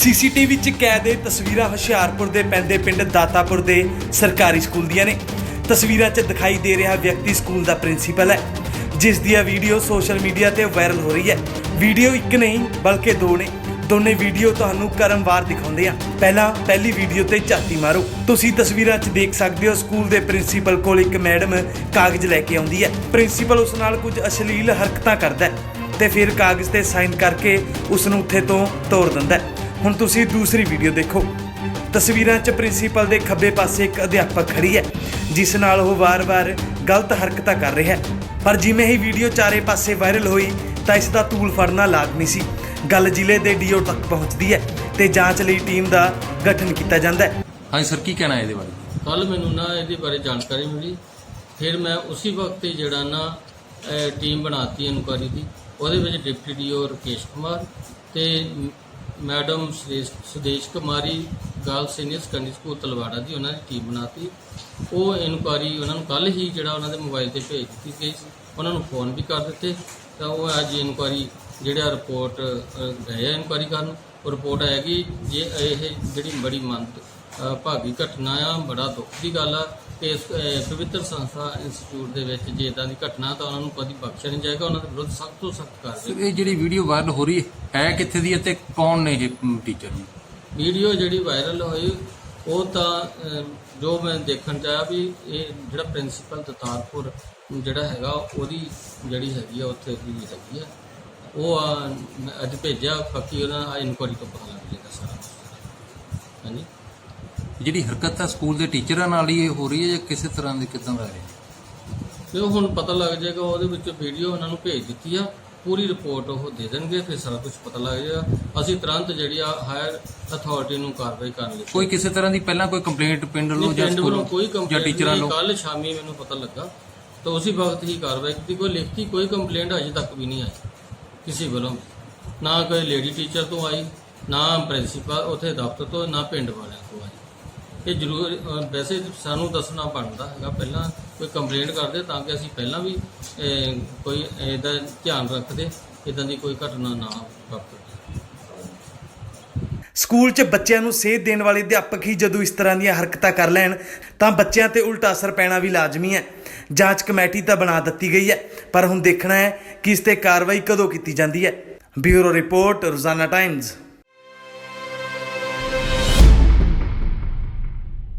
CCTV 'ਚ ਕੈਦ ਇਹ ਤਸਵੀਰਾਂ ਹੁਸ਼ਿਆਰਪੁਰ ਦੇ ਪੈਂਦੇ ਪਿੰਡ ਦਾਤਾਪੁਰ ਦੇ ਸਰਕਾਰੀ ਸਕੂਲ ਦੀਆਂ ਨੇ। ਤਸਵੀਰਾਂ 'ਚ ਦਿਖਾਈ ਦੇ ਰਿਹਾ ਵਿਅਕਤੀ ਸਕੂਲ ਦਾ ਪ੍ਰਿੰਸੀਪਲ ਹੈ, ਜਿਸ ਦੀਆਂ ਵੀਡੀਓ ਸੋਸ਼ਲ ਮੀਡੀਆ ਤੇ ਵਾਇਰਲ ਹੋ ਰਹੀ ਹੈ। ਵੀਡੀਓ ਇੱਕ ਨਹੀਂ, ਬਲਕਿ ਦੋ ਨੇ। ਦੋਨੇ ਵੀਡੀਓ ਤੁਹਾਨੂੰ ਕਰਮਵਾਰ ਦਿਖਾਉਂਦੇ ਆ। ਪਹਿਲਾਂ ਪਹਿਲੀ ਵੀਡੀਓ ਤੇ ਝਾਤੀ ਮਾਰੋ। ਤੁਸੀਂ ਤਸਵੀਰਾਂ 'ਚ ਦੇਖ ਸਕਦੇ ਹੋ, ਸਕੂਲ ਦੇ ਪ੍ਰਿੰਸੀਪਲ ਕੋਲ ਇੱਕ ਮੈਡਮ ਕਾਗਜ਼ ਲੈ ਕੇ ਆਉਂਦੀ ਹੈ। ਪ੍ਰਿੰਸੀਪਲ ਉਸ ਨਾਲ ਕੁਝ ਅਸ਼ਲੀਲ ਹਰਕਤਾਂ ਕਰਦਾ ਹੈ ਤੇ ਫਿਰ ਕਾਗਜ਼ ਤੇ ਸਾਈਨ ਕਰਕੇ ਉਸ ਨੂੰ ਉੱਥੇ ਤੋਂ ਤੋੜ ਦਿੰਦਾ ਹੈ। ਹੁਣ ਤੁਸੀਂ ਦੂਸਰੀ ਵੀਡੀਓ ਦੇਖੋ। ਤਸਵੀਰਾਂ 'ਚ ਪ੍ਰਿੰਸੀਪਲ ਦੇ ਖੱਬੇ ਪਾਸੇ ਇੱਕ ਅਧਿਆਪਕ ਖੜੀ ਹੈ ਜਿਸ ਨਾਲ ਉਹ ਵਾਰ-ਵਾਰ ਗਲਤ ਹਰਕਤਾਂ ਕਰ ਰਿਹਾ ਹੈ। ਪਰ ਜਿਵੇਂ ਹੀ ਵੀਡੀਓ ਚਾਰੇ ਪਾਸੇ ਵਾਇਰਲ ਹੋਈ ਤਾਂ ਇਸ ਦਾ ਤੂਲ ਫੜਨਾ ਲਾਜ਼ਮੀ ਸੀ। ਗੱਲ ਜ਼ਿਲ੍ਹੇ ਦੇ ਡੀਓ ਤੱਕ ਪਹੁੰਚਦੀ ਹੈ ਤੇ ਜਾਂਚ ਲਈ ਟੀਮ ਦਾ ਗਠਨ ਕੀਤਾ ਜਾਂਦਾ ਹੈ। ਹਾਂਜੀ ਸਰ ਕੀ ਕਹਿਣਾ ਹੈ ਇਹਦੇ ਬਾਰੇ? ਕੱਲ ਮੈਨੂੰ ਨਾ ਇਹਦੇ ਬਾਰੇ ਜਾਣਕਾਰੀ ਮਿਲੀ। ਫਿਰ ਮੈਂ ਉਸੇ ਵਕਤ ਹੀ ਜਿਹੜਾ ਨਾ ਟੀਮ ਬਣਾਤੀ ਇਨਕੁਆਰੀ ਦੀ। ਉਹਦੇ ਵਿੱਚ ਡਿਪਟੀ ਡੀਓ ਰਕੇਸ਼ ਕੁਮਾਰ ਤੇ madam Sudesh Sudesh Kumari girl senior secondary school Talwara ਦੀ ਉਹਨਾਂ ਦੀ ਟੀਮ ਬਣਾਤੀ। ਉਹ ਇਨਕੁਆਰੀ ਉਹਨਾਂ ਨੂੰ ਕੱਲ ਹੀ ਜਿਹੜਾ ਉਹਨਾਂ ਦੇ ਮੋਬਾਈਲ ਤੇ ਭੇਜ ਦਿੱਤੀ ਗਈ ਸੀ। ਉਹਨਾਂ ਨੂੰ ਫੋਨ ਵੀ ਕਰ ਦਿੱਤੇ। ਤਾਂ ਉਹ ਅੱਜ ਇਨਕੁਆਰੀ ਜਿਹੜਾ ਰਿਪੋਰਟ ਗਏ ਆ ਇਨਕੁਆਰੀ ਕਰਨ। ਉਹ ਰਿਪੋਰਟ ਆਏਗੀ ਜੇ ਇਹ ਜਿਹੜੀ ਬੜੀ ਮੰਦ ਭਾਗੀ ਘਟਨਾ ਆ ਬੜਾ ਦੁੱਖ ਦੀ ਗੱਲ ਆ ਕਿ ਇਸ ਪਵਿੱਤਰ ਸੰਸਥਾ ਇੰਸਟੀਚਿਊਟ ਦੇ ਵਿੱਚ ਜੇ ਇਦਾਂ ਦੀ ਘਟਨਾ ਤਾਂ ਉਹਨਾਂ ਨੂੰ ਕਦੀ ਬਖਸ਼ਿਆ ਨਹੀਂ ਜਾਏਗਾ ਉਹਨਾਂ ਦੇ ਵਿਰੁੱਧ ਸਖਤ ਤੋਂ ਸਖਤ ਕਾਰਵਾਈ ਇਹ ਜਿਹੜੀ ਵੀਡੀਓ ਵਾਇਰਲ ਹੋ ਰਹੀ ਹੈ ਹੈ ਕਿੱਥੇ ਦੀ ਹੈ ਤੇ ਕੌਣ ਨੇ ਇਹ ਟੀਚਰ ਜੀ ਵੀਡੀਓ ਜਿਹੜੀ ਵਾਇਰਲ ਹੋਈ ਉਹ ਤਾਂ ਜੋ ਮੈਂ ਦੇਖਣ ਚ ਆਇਆ ਵੀ ਇਹ ਜਿਹੜਾ ਪ੍ਰਿੰਸੀਪਲ ਦਤਾਰਪੁਰ ਜਿਹੜਾ ਹੈਗਾ ਉਹਦੀ ਜਿਹੜੀ ਹੈਗੀ ਆ ਉੱਥੇ ਦੀ ਹੈਗੀ ਆ। ਉਹ ਆ, ਮੈਂ ਅੱਜ ਭੇਜਿਆ ਬਾਕੀ ਉਹਨਾਂ ਇਨਕੁਆਰੀ ਤੋਂ ਪਤਾ ਲੱਗ ਜਾਏਗਾ ਸਾਰਾ। ਹਾਂਜੀ? ਜਿਹੜੀ ਹਰਕਤ ਹੈ ਸਕੂਲ ਦੇ ਟੀਚਰਾਂ ਨਾਲ ਹੀ ਹੋ ਰਹੀ ਹੈ ਜਾਂ ਕਿਸੇ ਤਰ੍ਹਾਂ ਦੀ ਕਿਦਾਂ ਦਾ ਹੈ? ਤੇ ਹੁਣ ਪਤਾ ਲੱਗ ਜਾਏਗਾ ਉਹਦੇ ਵਿੱਚ ਵੀਡੀਓ ਉਹਨਾਂ ਨੂੰ ਭੇਜ ਦਿੱਤੀ ਆ ਪੂਰੀ ਰਿਪੋਰਟ ਉਹ ਦੇ ਦੇਣਗੇ ਫਿਰ ਸਾਰਾ ਕੁਝ ਪਤਾ ਲੱਗ ਜਾਏਗਾ। ਅਸੀਂ ਤੁਰੰਤ ਜਿਹੜੀ ਆ ਹਾਇਰ ਅਥਾਰਟੀ ਨੂੰ ਕਾਰਵਾਈ ਕਰਨ ਲਈ ਕੋਈ ਕਿਸੇ ਤਰ੍ਹਾਂ ਦੀ ਪਹਿਲਾਂ ਕੋਈ ਕੰਪਲੇਂਟ ਪਿੰਡ ਵੱਲੋਂ ਜਾਂ ਸਕੂਲ ਕੋਈ ਜਾਂ ਕੰਪਲੇਂਟ ਟੀਚਰਾਂ ਨੂੰ? ਕੱਲ ਸ਼ਾਮੀ ਮੈਨੂੰ ਪਤਾ ਲੱਗਾ। ਤਾਂ ਉਸੇ ਵਕਤ ਹੀ ਕਾਰਵਾਈ ਕੀਤੀ ਕੋਈ ਲਿਖਤੀ ਕੋਈ ਕੰਪਲੇਂਟ ਅਜੇ ਤੱਕ ਵੀ ਨਹੀਂ ਆਈ ਕਿਸੇ ਵੱਲੋਂ ਨਾ ਕੋਈ ਲੇਡੀ ਟੀਚਰ ਤੋਂ ਆਈ ਨਾ ਪ੍ਰਿੰਸੀਪਲ ਉੱਥੇ ਦਫ਼ਤਰ ਤੋਂ ਨਾ ਪਿੰਡ ਵਾਲਿਆਂ ਤੋਂ ਆਈ। ਇਹ ਜ਼ਰੂਰ ਅ, ਵੈਸੇ ਸਾਨੂੰ ਦੱਸਣਾ ਬਣਦਾ ਹੈਗਾ ਪਹਿਲਾਂ ਕੋਈ ਕੰਪਲੇਂਟ ਕਰਦੇ ਤਾਂ ਕਿ ਅਸੀਂ ਪਹਿਲਾਂ ਵੀ ਅ, ਕੋਈ ਇਹਦਾ ਧਿਆਨ ਰੱਖਦੇ ਇਦਾਂ ਦੀ ਕੋਈ ਘਟਨਾ ਨਾ ਵਾਪਰੇ। ਸਕੂਲ 'ਚ ਬੱਚਿਆਂ ਨੂੰ ਸੇਧ ਦੇਣ ਵਾਲੇ ਅਧਿਆਪਕ ਹੀ ਜਦੋਂ ਇਸ ਤਰ੍ਹਾਂ ਦੀਆਂ ਹਰਕਤਾਂ ਕਰ ਲੈਣ ਤਾਂ ਬੱਚਿਆਂ ਤੇ ਉਲਟਾ ਅਸਰ ਪੈਣਾ ਵੀ ਲਾਜ਼ਮੀ ਹੈ। ਜਾਂਚ ਕਮੇਟੀ ਤਾਂ ਬਣਾ ਦਿੱਤੀ ਗਈ ਹੈ ਪਰ ਹੁਣ ਦੇਖਣਾ ਹੈ ਕਿ ਇਸ ਤੇ ਕਾਰਵਾਈ ਕਦੋਂ ਕੀਤੀ ਜਾਂਦੀ ਹੈ। Bureau report Rozana times.